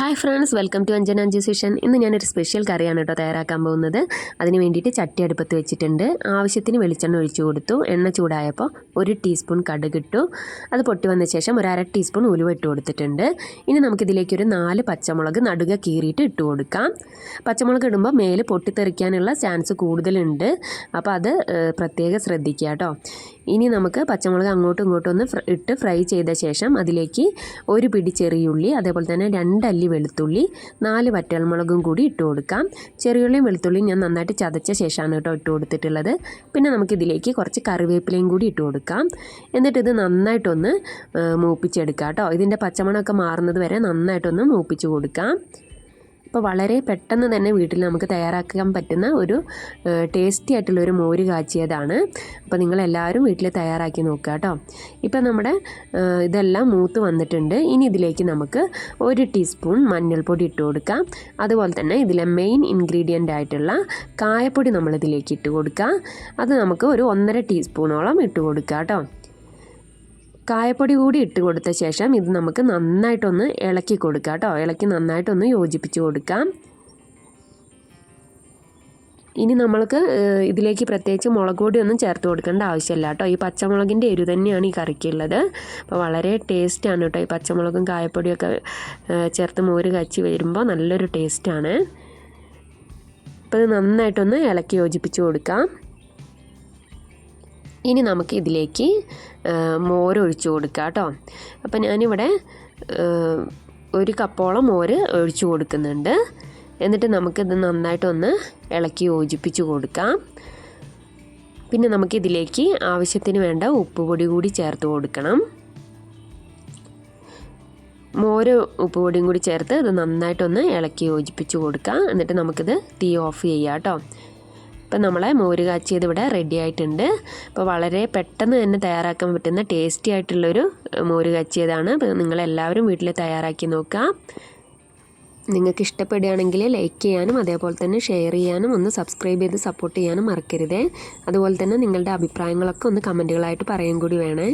Hi friends welcome to Anjana session ഇന്ന് ഞാനൊരു special കറിയാണ് കേട്ടോ തയ്യാറാക്കാൻ പോകുന്നത്. അതിന് വേണ്ടിയിട്ട് ചട്ടി അടുപ്പത്ത് വെച്ചിട്ടുണ്ട്. ആവശ്യത്തിന് വെളിച്ചെണ്ണ ഒഴിച്ചു കൊടുത്തു. എണ്ണ ചൂടായപ്പോൾ ഒരു ടീസ്പൂൺ കടുക് ഇട്ടു. അത് പൊട്ടി വന്ന ശേഷം ഒരു അര ടീസ്പൂൺ ഉലുവ ഇട്ട് കൊടുത്തിട്ടുണ്ട്. ഇനി നമുക്കിതിലേക്ക് ഒരു നാല് പച്ചമുളക് നടുക കീറിയിട്ട് ഇട്ട് കൊടുക്കാം. പച്ചമുളക് ഇടുമ്പോൾ മേൽ പൊട്ടിത്തെറിക്കാനുള്ള ചാൻസ് കൂടുതലുണ്ട്. അപ്പോൾ അത് പ്രത്യേകം ശ്രദ്ധിക്കുക കേട്ടോ ഇനി നമുക്ക് പച്ചമുളക് അങ്ങോട്ടും ഇങ്ങോട്ടും ഒന്ന് ഇട്ട് ഫ്രൈ ചെയ്ത ശേഷം അതിലേക്ക് ഒരു പിടി ചെറിയുള്ളി അതേപോലെ തന്നെ രണ്ടല്ലി വെളുത്തുള്ളി നാല് വറ്റൽമുളകും കൂടി ഇട്ട് കൊടുക്കാം. ചെറിയുള്ളിയും വെളുത്തുള്ളിയും ഞാൻ നന്നായിട്ട് ചതച്ച ശേഷമാണ് കേട്ടോ ഇട്ട് കൊടുത്തിട്ടുള്ളത്. പിന്നെ നമുക്കിതിലേക്ക് കുറച്ച് കറിവേപ്പിലയും കൂടി ഇട്ട് കൊടുക്കാം. എന്നിട്ട് ഇത് നന്നായിട്ടൊന്ന് മൂപ്പിച്ചെടുക്കാം കേട്ടോ. ഇതിന്റെ പച്ചമണമൊക്കെ മാറുന്നത് വരെ നന്നായിട്ടൊന്ന് മൂപ്പിച്ച് കൊടുക്കാം. ഇപ്പോൾ വളരെ പെട്ടെന്ന് തന്നെ വീട്ടിൽ നമുക്ക് തയ്യാറാക്കാൻ പറ്റുന്ന ഒരു ടേസ്റ്റി ആയിട്ടുള്ള ഒരു മോര് കാച്ചിയതാണ്. അപ്പോൾ നിങ്ങളെല്ലാവരും വീട്ടിൽ തയ്യാറാക്കി നോക്കുക കേട്ടോ. ഇപ്പം നമ്മുടെ ഇതെല്ലാം മൂത്ത് വന്നിട്ടുണ്ട്. ഇനി ഇതിലേക്ക് നമുക്ക് ഒരു ടീസ്പൂൺ മഞ്ഞൾപ്പൊടി ഇട്ട് കൊടുക്കാം. അതുപോലെ തന്നെ ഇതിലെ മെയിൻ ഇൻഗ്രീഡിയന്റ് ആയിട്ടുള്ള കായപ്പൊടി നമ്മളിതിലേക്ക് ഇട്ട് കൊടുക്കാം. അത് നമുക്ക് ഒരു ഒന്നര ടീസ്പൂണോളം ഇട്ട് കൊടുക്കാം കേട്ടോ. കായപ്പൊടി കൂടി ഇട്ട് കൊടുത്ത ശേഷം ഇത് നമുക്ക് നന്നായിട്ടൊന്ന് ഇളക്കി കൊടുക്കാം കേട്ടോ. ഇളക്കി നന്നായിട്ടൊന്ന് യോജിപ്പിച്ച് കൊടുക്കാം. ഇനി നമ്മൾക്ക് ഇതിലേക്ക് പ്രത്യേകിച്ച് മുളക് പൊടി ഒന്നും ചേർത്ത് കൊടുക്കേണ്ട ആവശ്യമില്ല കേട്ടോ. ഈ പച്ചമുളകിന്റെ എരു തന്നെയാണ് ഈ കറിക്കുള്ളത്. അപ്പോൾ വളരെ ടേസ്റ്റാണ് കേട്ടോ ഈ പച്ചമുളകും കായപ്പൊടിയൊക്കെ ചേർത്ത് മോര് കച്ചി വരുമ്പോൾ നല്ലൊരു ടേസ്റ്റാണ്. അപ്പോൾ ഇത് നന്നായിട്ടൊന്ന് ഇളക്കി യോജിപ്പിച്ച് കൊടുക്കാം. ഇനി നമുക്ക് ഇതിലേക്ക് മോര് ഒഴിച്ചു കൊടുക്കാം കേട്ടോ. അപ്പോൾ ഞാനിവിടെ ഒരു കപ്പോളം മോര് ഒഴിച്ചു കൊടുക്കുന്നുണ്ട്. എന്നിട്ട് നമുക്കിത് നന്നായിട്ടൊന്ന് ഇളക്കി യോജിപ്പിച്ച് കൊടുക്കാം. പിന്നെ നമുക്കിതിലേക്ക് ആവശ്യത്തിന് വേണ്ട ഉപ്പുപൊടി കൂടി ചേർത്ത് കൊടുക്കണം. മോര് ഉപ്പുപൊടിയും കൂടി ചേർത്ത് ഇത് നന്നായിട്ടൊന്ന് ഇളക്കി യോജിപ്പിച്ച് കൊടുക്കാം. എന്നിട്ട് നമുക്കിത് തീ ഓഫ് ചെയ്യാം കേട്ടോ. ഇപ്പം നമ്മളെ മോര് കാച്ചിയത് ഇവിടെ റെഡി ആയിട്ടുണ്ട്. അപ്പോൾ വളരെ പെട്ടെന്ന് തന്നെ തയ്യാറാക്കാൻ പറ്റുന്ന ടേസ്റ്റി ആയിട്ടുള്ളൊരു മോര് കാച്ചിയതാണ്. നിങ്ങളെല്ലാവരും വീട്ടിൽ തയ്യാറാക്കി നോക്കുക നിങ്ങൾക്ക് ഇഷ്ടപ്പെടുകയാണെങ്കിൽ ലൈക്ക് ചെയ്യാനും അതേപോലെ തന്നെ ഷെയർ ചെയ്യാനും ഒന്ന് സബ്സ്ക്രൈബ് ചെയ്ത് സപ്പോർട്ട് ചെയ്യാനും മറക്കരുതേ. അതുപോലെ തന്നെ നിങ്ങളുടെ അഭിപ്രായങ്ങളൊക്കെ ഒന്ന് കമന്റുകളായിട്ട് പറയാൻ കൂടി വേണേ.